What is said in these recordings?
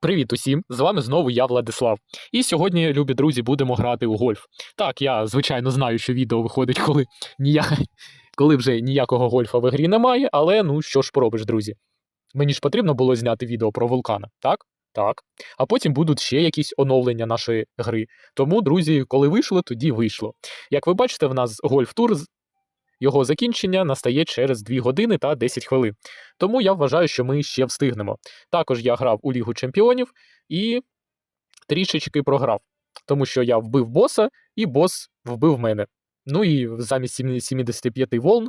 Привіт усім! З вами знову я, Владислав. І сьогодні, любі друзі, будемо грати у гольф. Так, я звичайно знаю, що відео виходить, коли ніяк... коли вже ніякого гольфа в грі немає, але ну що ж поробиш, друзі. Мені ж потрібно було зняти відео про вулкана, так? Так. А потім будуть ще якісь оновлення нашої гри. Тому, друзі, коли вийшло, тоді вийшло. Як ви бачите, в нас гольф-тур, його закінчення настає через 2 години та 10 хвилин. Тому я вважаю, що ми ще встигнемо. Також я грав у Лігу Чемпіонів і трішечки програв, тому що я вбив боса, і бос вбив мене. Ну і замість 7 75 волн,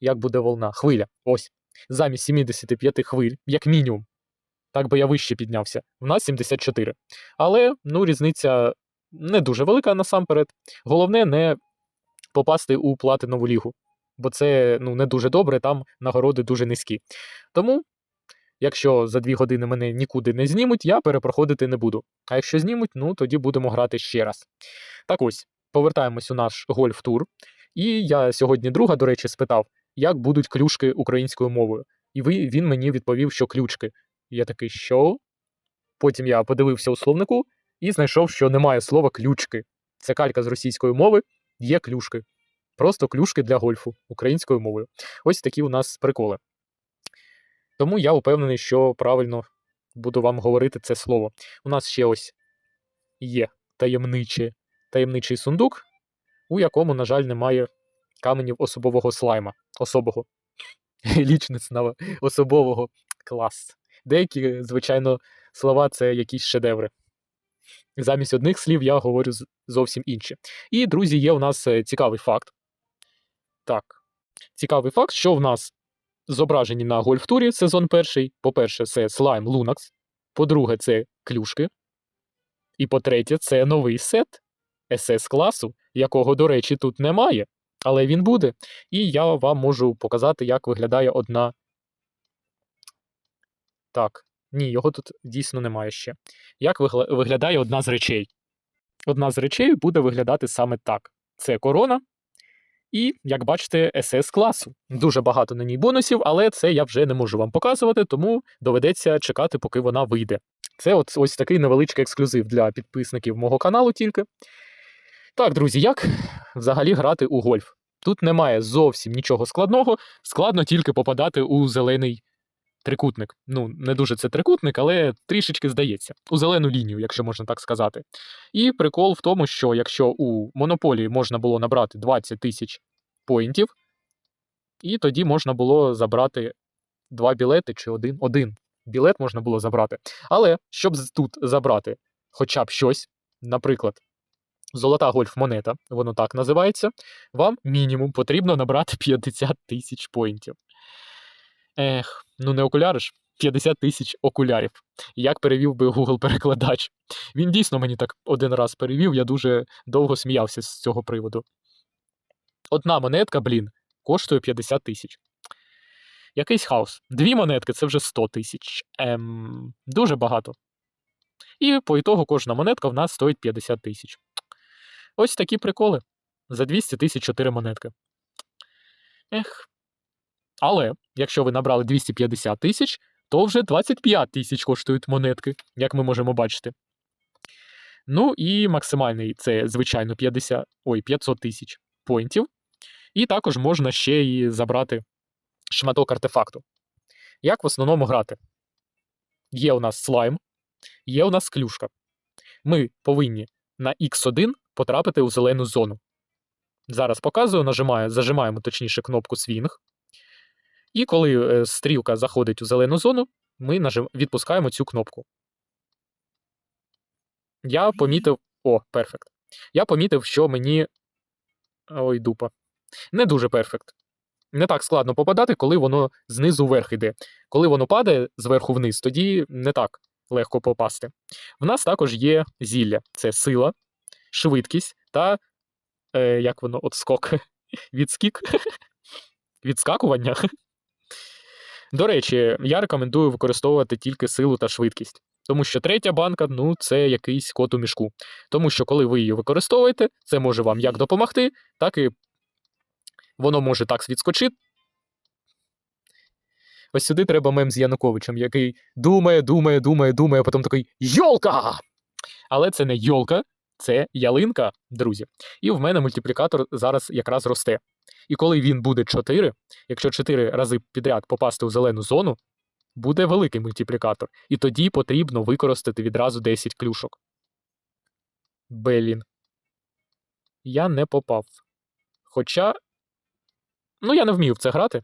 як буде волна? Хвиля. Ось. Замість 75 хвиль, як мінімум. Так би я вище піднявся. В нас 74. Але ну, різниця не дуже велика насамперед. Головне не попасти у платинову лігу. Бо це ну, не дуже добре, там нагороди дуже низькі. Тому Якщо за дві години мене нікуди не знімуть, я перепроходити не буду. А якщо знімуть, ну тоді будемо грати ще раз. Так ось, повертаємось у наш гольф-тур. І я сьогодні друга, до речі, спитав, як будуть клюшки українською мовою. І він мені відповів, що ключки. Я такий, що? Потім я подивився у словнику і знайшов, що немає слова ключки. Це калька з російської мови, є клюшки. Просто клюшки для гольфу українською мовою. Ось такі у нас приколи. Тому я упевнений, що правильно буду вам говорити це слово. У нас ще ось є таємниче, таємничий сундук, у якому, на жаль, немає каменів особового слайма. Особого. Лічництва особового клас. Деякі, звичайно, слова це якісь шедеври. Замість одних слів я говорю зовсім інші. І, друзі, є у нас е, цікавий факт. Так. Цікавий факт, що в нас зображені на гольф-турі сезон перший. По-перше, це слайм Лунакс. По-друге, це клюшки. І по-третє, це новий сет ss класу, якого, до речі, тут немає. Але він буде. І я вам можу показати, як виглядає одна. Так, ні, його тут дійсно немає ще. Як виглядає одна з речей? Одна з речей буде виглядати саме так: це корона, і, як бачите, ss класу. Дуже багато на ній бонусів, але це я вже не можу вам показувати, тому доведеться чекати, поки вона вийде. Це от ось такий невеличкий ексклюзив для підписників мого каналу тільки. Так, друзі, як взагалі грати у гольф? Тут немає зовсім нічого складного, складно тільки попадати у зелений трикутник. Ну, не дуже це трикутник, але трішечки здається. У зелену лінію, якщо можна так сказати. І прикол в тому, що якщо у монополії можна було набрати 20 тисяч поінтів, і тоді можна було забрати два білети чи один. Один білет можна було забрати. Але щоб тут забрати хоча б щось, наприклад, золота гольф-монета, воно так називається, вам мінімум потрібно набрати 50 тисяч поінтів. Ех, ну не окуляри ж, 50 тисяч окулярів. Як перевів би Google-перекладач. Він дійсно мені так один раз перевів, я дуже довго сміявся з цього приводу. Одна монетка, блін, коштує 50 тисяч. Якийсь хаос. Дві монетки це вже 100 тисяч. Ем, дуже багато. І по ітогу кожна монетка в нас стоїть 50 тисяч. Ось такі приколи. За 200 тисяч 4 монетки. Ех. Але якщо ви набрали 250 тисяч, то вже 25 тисяч коштують монетки, як ми можемо бачити. Ну і максимальний це, звичайно, 50, ой, 500 тисяч поінтів. І також можна ще і забрати шматок артефакту. Як в основному грати? Є у нас слайм, є у нас клюшка. Ми повинні на X1 потрапити у зелену зону. Зараз показую, нажимаю, зажимаємо точніше кнопку Swing. І коли е, стрілка заходить у зелену зону, ми нажим... відпускаємо цю кнопку. Я помітив. О, перфект. Я помітив, що мені. Ой, дупа. Не дуже перфект. Не так складно попадати, коли воно знизу вверх іде. Коли воно падає зверху вниз, тоді не так легко попасти. В нас також є зілля: це сила, швидкість та. Е, як воно, от скок. Відскік. Відскакування. До речі, я рекомендую використовувати тільки силу та швидкість. Тому що третя банка ну, це якийсь кот у мішку. Тому що, коли ви її використовуєте, це може вам як допомогти, так і воно може так відскочити. Ось сюди треба мем з Януковичем, який думає, думає, думає, думає, а потім такий Йолка! Але це не йолка, це ялинка, друзі. І в мене мультиплікатор зараз якраз росте. І коли він буде 4, якщо 4 рази підряд попасти у зелену зону, буде великий мультиплікатор. І тоді потрібно використати відразу 10 клюшок. Белін. Я не попав. Хоча. Ну, я не вмію в це грати.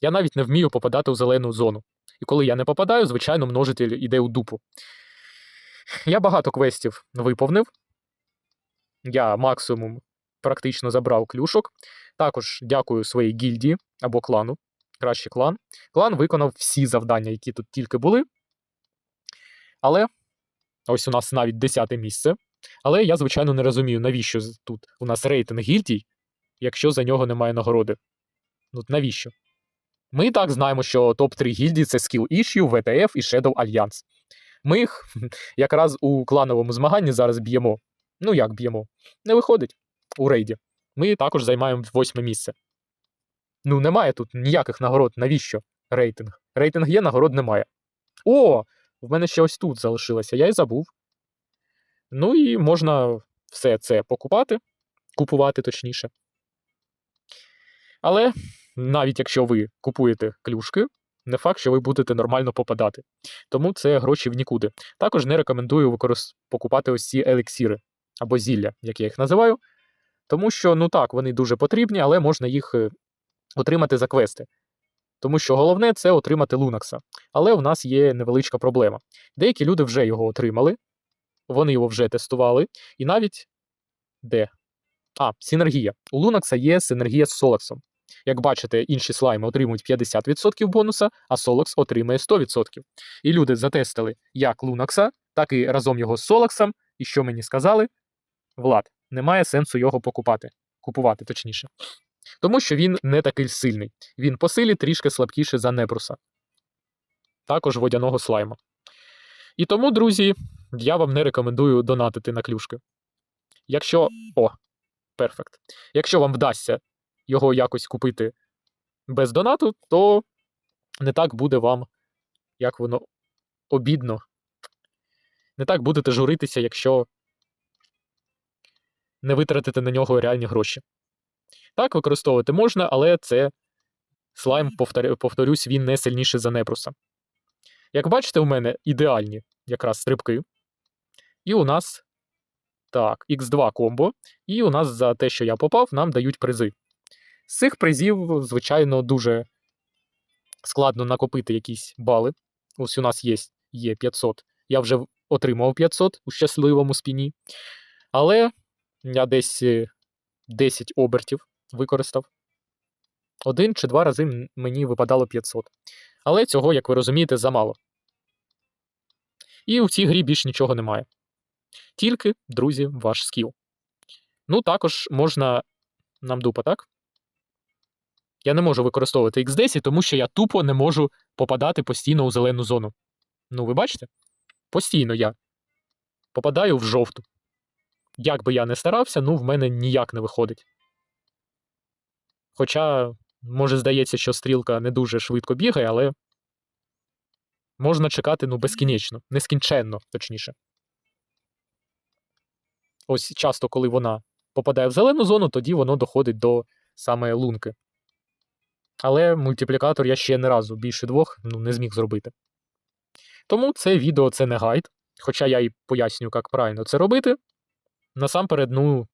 Я навіть не вмію попадати у зелену зону. І коли я не попадаю, звичайно, множитель іде у дупу. Я багато квестів виповнив. Я максимум практично забрав клюшок. Також дякую своїй гільдії або клану. Кращий клан. Клан виконав всі завдання, які тут тільки були. Але ось у нас навіть 10 місце. Але я, звичайно, не розумію, навіщо тут у нас рейтинг гільдій, якщо за нього немає нагороди. Ну, навіщо? Ми так знаємо, що топ-3 гільдії це Skill Issue, VTF і Shadow Alliance. Ми їх якраз у клановому змаганні зараз б'ємо. Ну як б'ємо? Не виходить у рейді. Ми також займаємо восьме місце. Ну, немає тут ніяких нагород. Навіщо рейтинг? Рейтинг є, нагород немає. О! В мене ще ось тут залишилося, я й забув. Ну і можна все це покупати, купувати точніше. Але навіть якщо ви купуєте клюшки, не факт, що ви будете нормально попадати. Тому це гроші в нікуди. Також не рекомендую використ... покупати ось ці елексіри або зілля, як я їх називаю. Тому що, ну так, вони дуже потрібні, але можна їх е, отримати за квести. Тому що головне це отримати Лунакса. Але у нас є невеличка проблема. Деякі люди вже його отримали, вони його вже тестували, і навіть де? А, синергія. У Лунакса є синергія з Солаксом. Як бачите, інші слайми отримують 50% бонуса, а Солакс отримує 100%. І люди затестили як Лунакса, так і разом його з Солаксом. І що мені сказали? Влад, немає сенсу його покупати. Купувати, точніше. Тому що він не такий сильний. Він по силі трішки слабкіший за Небруса. Також водяного слайма. І тому, друзі, я вам не рекомендую донатити на клюшки. Якщо. О, перфект. Якщо вам вдасться його якось купити без донату, то не так буде вам, як воно обідно. Не так будете журитися, якщо не витратите на нього реальні гроші. Так, використовувати можна, але це слайм, повторюсь, він не сильніший за Небруса. Як бачите, у мене ідеальні якраз стрибки. І у нас так, X2 комбо. І у нас за те, що я попав, нам дають призи. З цих призів, звичайно, дуже складно накопити якісь бали. Ось у нас є, є 500. Я вже отримав 500 у щасливому спіні. Але я десь е, 10 обертів використав. Один чи два рази мені випадало 500. Але цього, як ви розумієте, замало. І у цій грі більш нічого немає. Тільки, друзі, ваш скіл. Ну, також можна нам дупа, так? Я не можу використовувати X10, тому що я тупо не можу попадати постійно у зелену зону. Ну, ви бачите? Постійно я попадаю в жовту. Як би я не старався, ну в мене ніяк не виходить. Хоча, може, здається, що стрілка не дуже швидко бігає, але можна чекати ну, безкінечно, нескінченно, точніше. Ось часто, коли вона попадає в зелену зону, тоді воно доходить до саме лунки. Але мультиплікатор я ще не разу більше двох ну, не зміг зробити. Тому це відео це не гайд, хоча я і пояснюю, як правильно це робити. Насамперед, ну,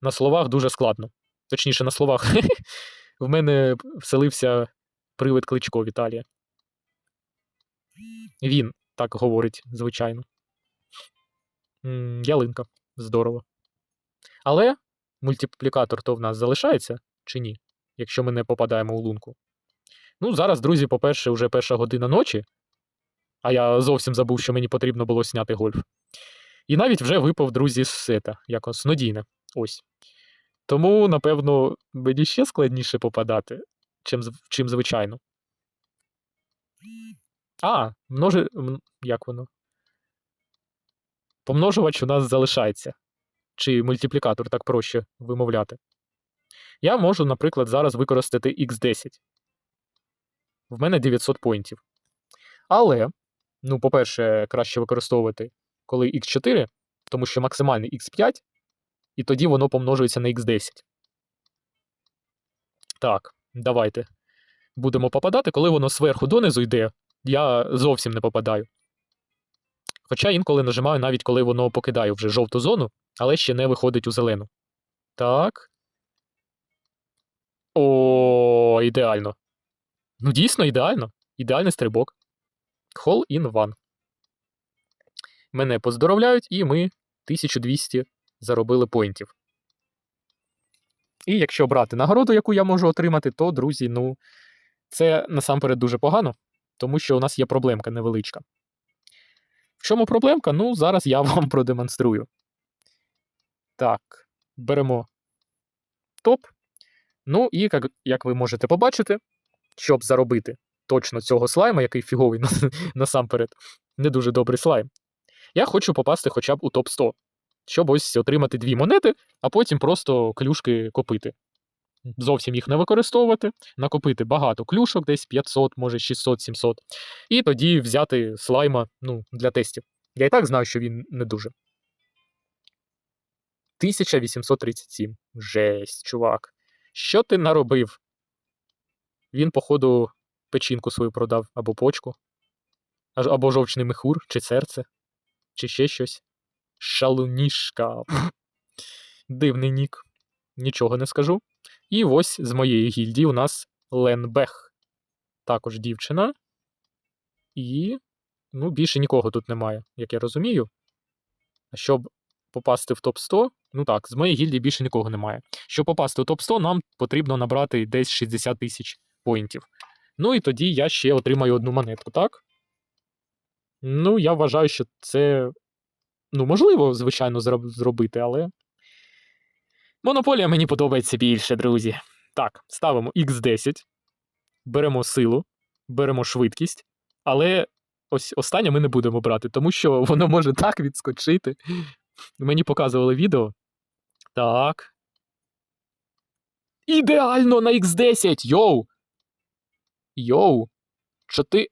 на словах дуже складно. Точніше, на словах. В мене вселився привид Кличко Віталія. Він так говорить, звичайно. Ялинка. Здорово. Але мультиплікатор то в нас залишається чи ні, якщо ми не попадаємо у лунку. Ну, зараз, друзі, по-перше, вже перша година ночі, а я зовсім забув, що мені потрібно було зняти гольф. І навіть вже випав, друзі, з сета, якось снодійне. Ось. Тому, напевно, мені ще складніше попадати, чим, чим звичайно. А, множи... як воно? Помножувач у нас залишається. Чи мультиплікатор так проще вимовляти. Я можу, наприклад, зараз використати x10. В мене 900 поінтів. Але, ну, по-перше, краще використовувати, коли Х4, тому що максимальний Х5, і тоді воно помножується на Х10. Так, давайте. Будемо попадати, коли воно зверху донизу йде, я зовсім не попадаю. Хоча інколи нажимаю, навіть коли воно покидає вже жовту зону, але ще не виходить у зелену. Так. О, ідеально. Ну, дійсно, ідеально. Ідеальний стрибок. Hole in one. Мене поздоровляють, і ми 1200 заробили поінтів. І якщо брати нагороду, яку я можу отримати, то, друзі, ну, це насамперед дуже погано, тому що у нас є проблемка невеличка. В чому проблемка? Ну, зараз я вам продемонструю. Так, беремо топ. Ну, і як, як ви можете побачити, щоб заробити точно цього слайма, який фіговий насамперед, не дуже добрий слайм, я хочу попасти хоча б у топ 100, щоб ось отримати дві монети, а потім просто клюшки копити. Зовсім їх не використовувати, накопити багато клюшок, десь 500, може 600-700, і тоді взяти слайма ну, для тестів. Я і так знаю, що він не дуже. 1837. Жесть, чувак. Що ти наробив? Він, походу, печінку свою продав або почку, або жовчний мехур, чи серце, чи ще щось. Шалунішка. Дивний нік. Нічого не скажу. І ось з моєї гільдії у нас Ленбех. Також дівчина. І. Ну, більше нікого тут немає, як я розумію. А щоб попасти в топ 100, ну так, з моєї гільдії більше нікого немає. Щоб попасти в топ 100, нам потрібно набрати десь 60 тисяч поінтів. Ну і тоді я ще отримаю одну монетку, так? Ну, я вважаю, що це. Ну, можливо, звичайно, зробити, але. Монополія мені подобається більше, друзі. Так, ставимо X10, беремо силу, беремо швидкість, але ось останнє ми не будемо брати, тому що воно може так відскочити. Мені показували відео. Так. Ідеально на X10! Йоу! Йоу! Що ти.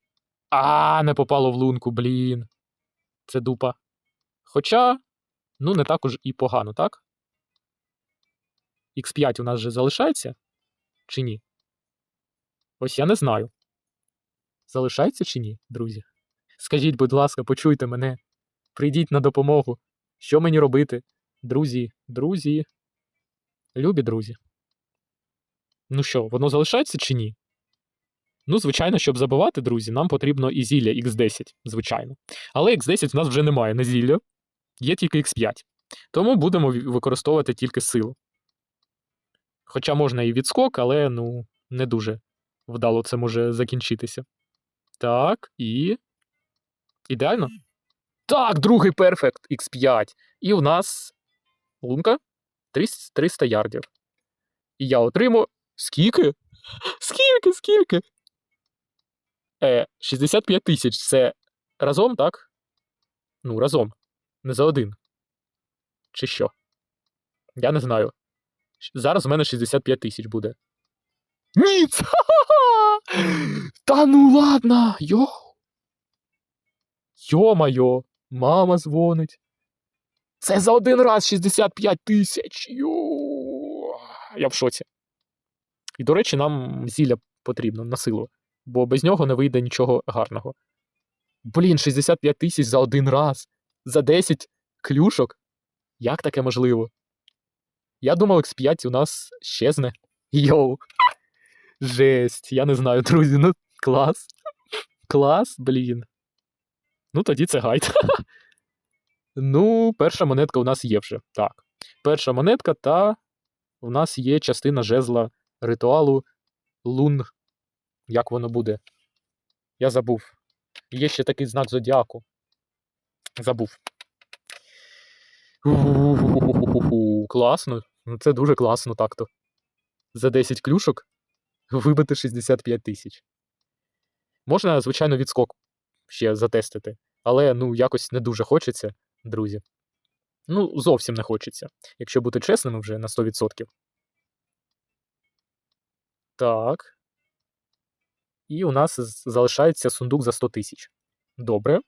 А, не попало в лунку, блін. Це дупа. Хоча, ну, не так уж і погано, так? X5 у нас же залишається? Чи ні? Ось я не знаю. Залишається чи ні, друзі? Скажіть, будь ласка, почуйте мене. Прийдіть на допомогу. Що мені робити? Друзі, друзі. Любі друзі. Ну що, воно залишається чи ні? Ну, звичайно, щоб забивати, друзі, нам потрібно і зілля X10, звичайно. Але X10 в нас вже немає на зілля, є тільки X5. Тому будемо використовувати тільки силу. Хоча можна і відскок, але ну, не дуже вдало це може закінчитися. Так, і. Ідеально? Так, другий перфект X5. І в нас лунка 300 300 ярдів. І я отримую. Скільки? Скільки, скільки? Е, 65 тисяч це разом, так? Ну, разом. Не за один. Чи що? Я не знаю. Зараз в мене 65 тисяч буде. Ні! Та ну ладно! Йо! Йо-майо! Мама дзвонить. Це за один раз 65 тисяч. Йо! Я в шоці. І, до речі, нам зілля потрібно на силу, бо без нього не вийде нічого гарного. Блін, 65 тисяч за один раз. За 10 клюшок. Як таке можливо? Я думав, X5 у нас щезне. Йоу. Жесть, я не знаю, друзі. Ну, клас. Клас, блін. Ну, тоді це гайд. ну, перша монетка у нас є вже. Так. Перша монетка, та у нас є частина жезла ритуалу лун. Як воно буде? Я забув. Є ще такий знак зодіаку. Забув. Класно. Ну, це дуже класно так-то. За 10 клюшок вибити 65 тисяч. Можна, звичайно, відскок ще затестити, але ну якось не дуже хочеться, друзі. Ну, зовсім не хочеться, якщо бути чесним вже на 100%. Так. І у нас залишається сундук за 100 тисяч. Добре.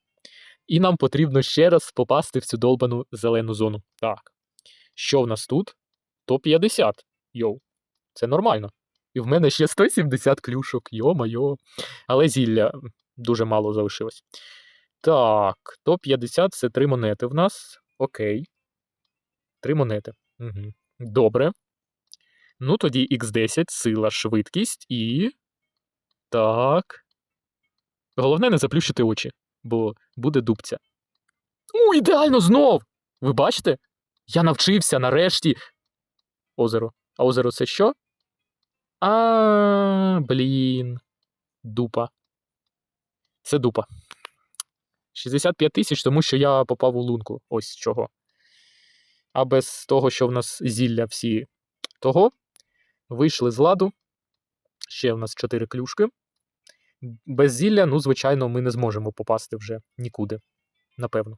І нам потрібно ще раз попасти в цю долбану зелену зону. Так. Що в нас тут? Топ-50. Йоу. Це нормально. І в мене ще 170 клюшок. Йо-майо. Але зілля дуже мало залишилось. Так, топ-50 це три монети в нас. Окей. Три монети. Угу. Добре. Ну, тоді X10, сила, швидкість і. Так. Головне не заплющити очі, бо буде дубця. У, ідеально знов! Ви бачите? Я навчився нарешті. Озеро. А озеро це що? А, блін. Дупа. Це дупа. 65 тисяч, тому що я попав у лунку. Ось чого. А без того, що в нас зілля всі того, вийшли з ладу. Ще в нас 4 клюшки. Без зілля, ну, звичайно, ми не зможемо попасти вже нікуди. Напевно.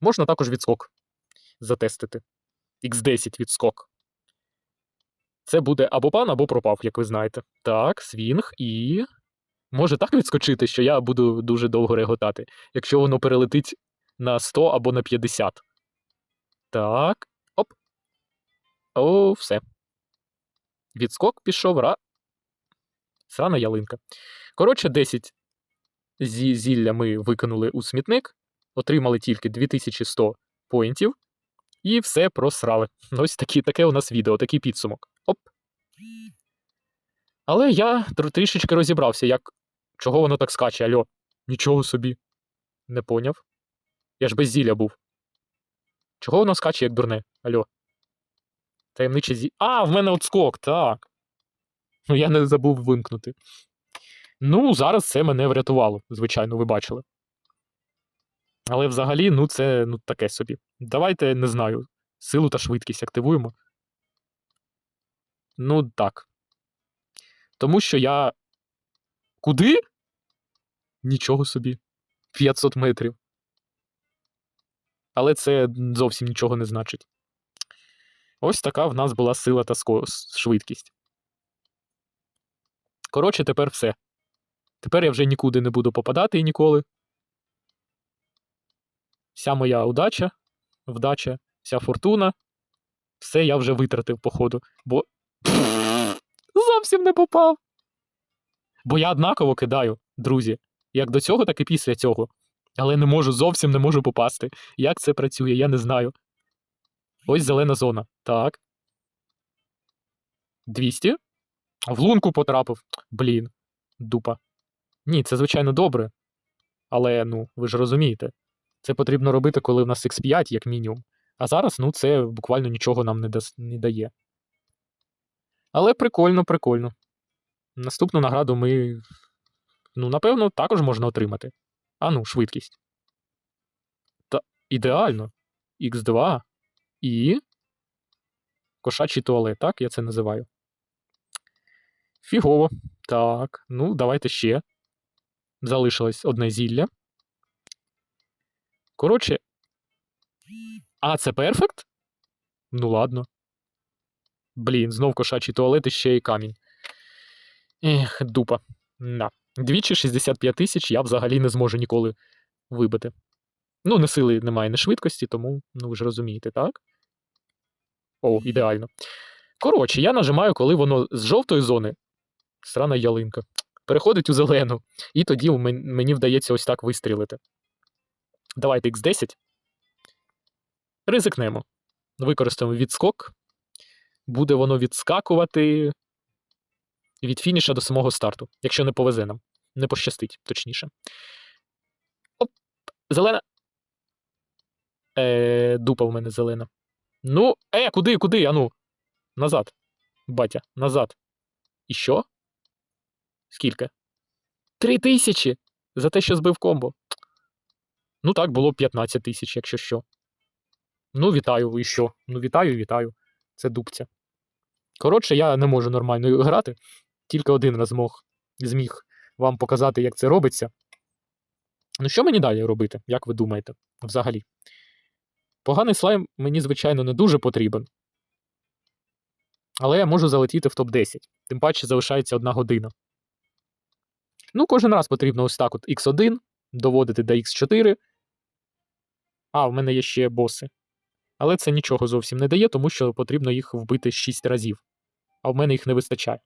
Можна також відскок затестити. X10 відскок. Це буде або пан, або пропав, як ви знаєте. Так, свінг і. Може так відскочити, що я буду дуже довго реготати, якщо воно перелетить на 100 або на 50. Так. Оп. О, все. Відскок пішов. Ра. Срана ялинка. Коротше, 10 зі зілля ми викинули у смітник, отримали тільки 2100 поінтів, і все просрали. Ось такі, таке у нас відео, такий підсумок. Оп. Але я тр- трішечки розібрався, як чого воно так скаче, альо. Нічого собі. Не поняв. Я ж без зілля був. Чого воно скаче, як дурне? Альо. Таємниче зі. А, в мене отскок, так. Ну, я не забув вимкнути. Ну, зараз це мене врятувало, звичайно, ви бачили. Але взагалі, ну, це ну, таке собі. Давайте, не знаю, силу та швидкість активуємо. Ну, так. Тому що я. Куди? Нічого собі. 500 метрів. Але це зовсім нічого не значить. Ось така в нас була сила та швидкість. Коротше, тепер все. Тепер я вже нікуди не буду попадати і ніколи. Вся моя удача, вдача, вся фортуна. Все я вже витратив, походу. Бо. Зовсім не попав. Бо я однаково кидаю, друзі. Як до цього, так і після цього. Але не можу, зовсім не можу попасти. Як це працює, я не знаю. Ось зелена зона. Так. 200. В лунку потрапив. Блін, дупа. Ні, це звичайно добре. Але, ну, ви ж розумієте, це потрібно робити, коли в нас X5, як мінімум. А зараз, ну, це буквально нічого нам не, дас- не дає. Але прикольно, прикольно. Наступну награду ми, ну, напевно, також можна отримати. А ну, швидкість. Та ідеально. X2 і. Кошачий туалет, так? Я це називаю. Фігово. Так, ну, давайте ще. Залишилось одне зілля. Коротше. А, це перфект? Ну, ладно. Блін, знов кошачий туалет і ще й камінь. Ех, дупа. На. Двічі 65 тисяч я взагалі не зможу ніколи вибити. Ну, не сили немає, не швидкості, тому, ну ви ж розумієте, так? О, ідеально. Коротше, я нажимаю, коли воно з жовтої зони, срана ялинка, переходить у зелену. І тоді мені вдається ось так вистрілити. Давайте X10. Ризикнемо. Використаємо відскок. Буде воно відскакувати від фініша до самого старту, якщо не повезе нам. Не пощастить, точніше. Оп! Зелена. Е, дупа в мене зелена. Ну, е, куди, куди? Ану. Назад. Батя, назад. І що? Скільки? Три тисячі! За те, що збив комбо. Ну так, було 15 тисяч, якщо що. Ну, вітаю, і що? Ну, вітаю, вітаю. Це дубця. Коротше, я не можу нормально грати. Тільки один раз змог, зміг вам показати, як це робиться. Ну, що мені далі робити, як ви думаєте, взагалі? Поганий слайм мені, звичайно, не дуже потрібен. Але я можу залетіти в топ-10. Тим паче залишається одна година. Ну, кожен раз потрібно ось так: от x1 доводити до x4. А, в мене є ще боси. Але це нічого зовсім не дає, тому що потрібно їх вбити 6 разів. А в мене їх не вистачає.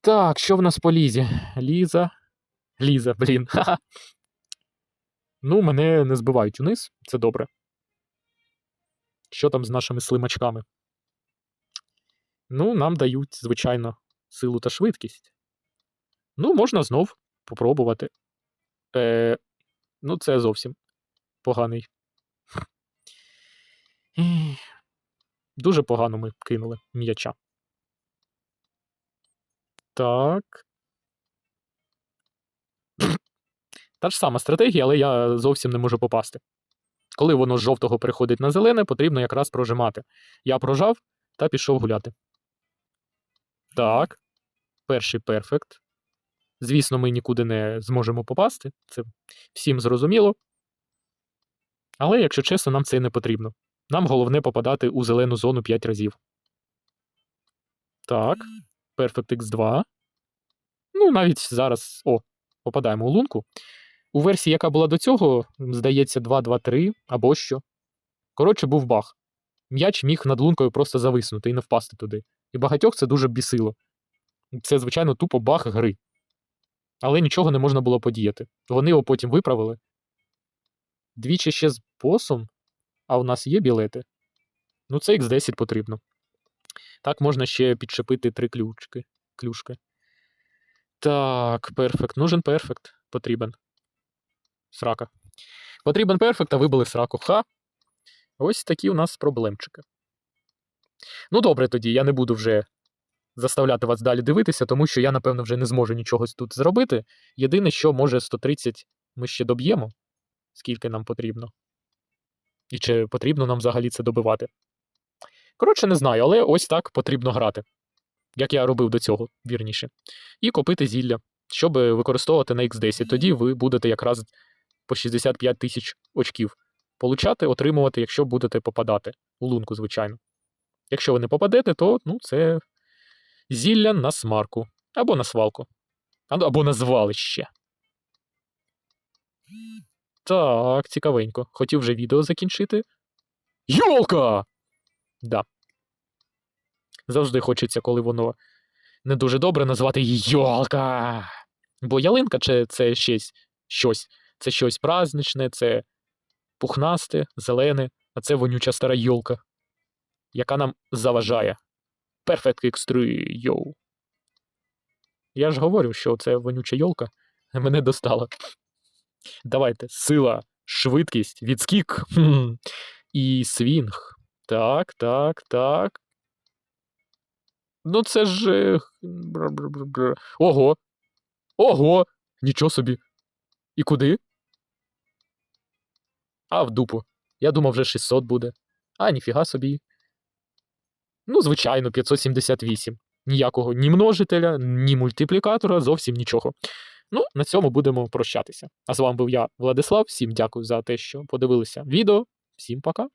Так, що в нас по лізі? Ліза. Ліза, блін. Ха-ха. Ну, мене не збивають униз, це добре. Що там з нашими слимачками? Ну, нам дають, звичайно, силу та швидкість. Ну, можна знов попробувати. Е, ну, це зовсім поганий. Дуже погано ми кинули м'яча. Так. Та ж сама стратегія, але я зовсім не можу попасти. Коли воно з жовтого переходить на зелене, потрібно якраз прожимати. Я прожав та пішов гуляти. Так. Перший перфект. Звісно, ми нікуди не зможемо попасти. Це всім зрозуміло. Але, якщо чесно, нам це не потрібно. Нам головне попадати у зелену зону 5 разів. Так. Perfect X2. Ну, навіть зараз. О, попадаємо у лунку. У версії, яка була до цього, здається, 2-2-3 або що. Коротше, був баг. М'яч міг над лункою просто зависнути і не впасти туди. І багатьох це дуже бісило. Це, звичайно, тупо баг гри. Але нічого не можна було подіяти. Вони його потім виправили. Двічі ще з босом, а у нас є білети. Ну, це X10 потрібно. Так можна ще підшипити три ключки. клюшки. Так, перфект. Нужен перфект. Потрібен. Срака. Потрібен перфект, а вибили сраку. Ха. Ось такі у нас проблемчики. Ну, добре, тоді я не буду вже заставляти вас далі дивитися, тому що я, напевно, вже не зможу нічого тут зробити. Єдине, що може 130 ми ще доб'ємо, скільки нам потрібно. І чи потрібно нам взагалі це добивати. Коротше, не знаю, але ось так потрібно грати. Як я робив до цього, вірніше. І копити зілля, щоб використовувати на X10. Тоді ви будете якраз по 65 тисяч очків получати, отримувати, якщо будете попадати у лунку, звичайно. Якщо ви не попадете, то ну, це зілля на смарку або на свалку, або на звалище. Так, цікавенько. Хотів вже відео закінчити. Йолка! Да. Завжди хочеться, коли воно не дуже добре, назвати її Йолка. Бо ялинка це, це щось, щось. Це щось праздничне, це пухнасте, зелене, а це вонюча стара йолка, яка нам заважає. Perfect X3, йоу. Я ж говорю, що це вонюча йолка мене достала. Давайте, сила, швидкість, відскік і свінг. Так, так, так. Ну, це ж. е. Ого! Ого! Нічого собі. І куди? А, в дупу. Я думав, вже 600 буде. А, ніфіга собі. Ну, звичайно, 578. Ніякого ні множителя, ні мультиплікатора, зовсім нічого. Ну, на цьому будемо прощатися. А з вами був я, Владислав. Всім дякую за те, що подивилися відео. Всім пока.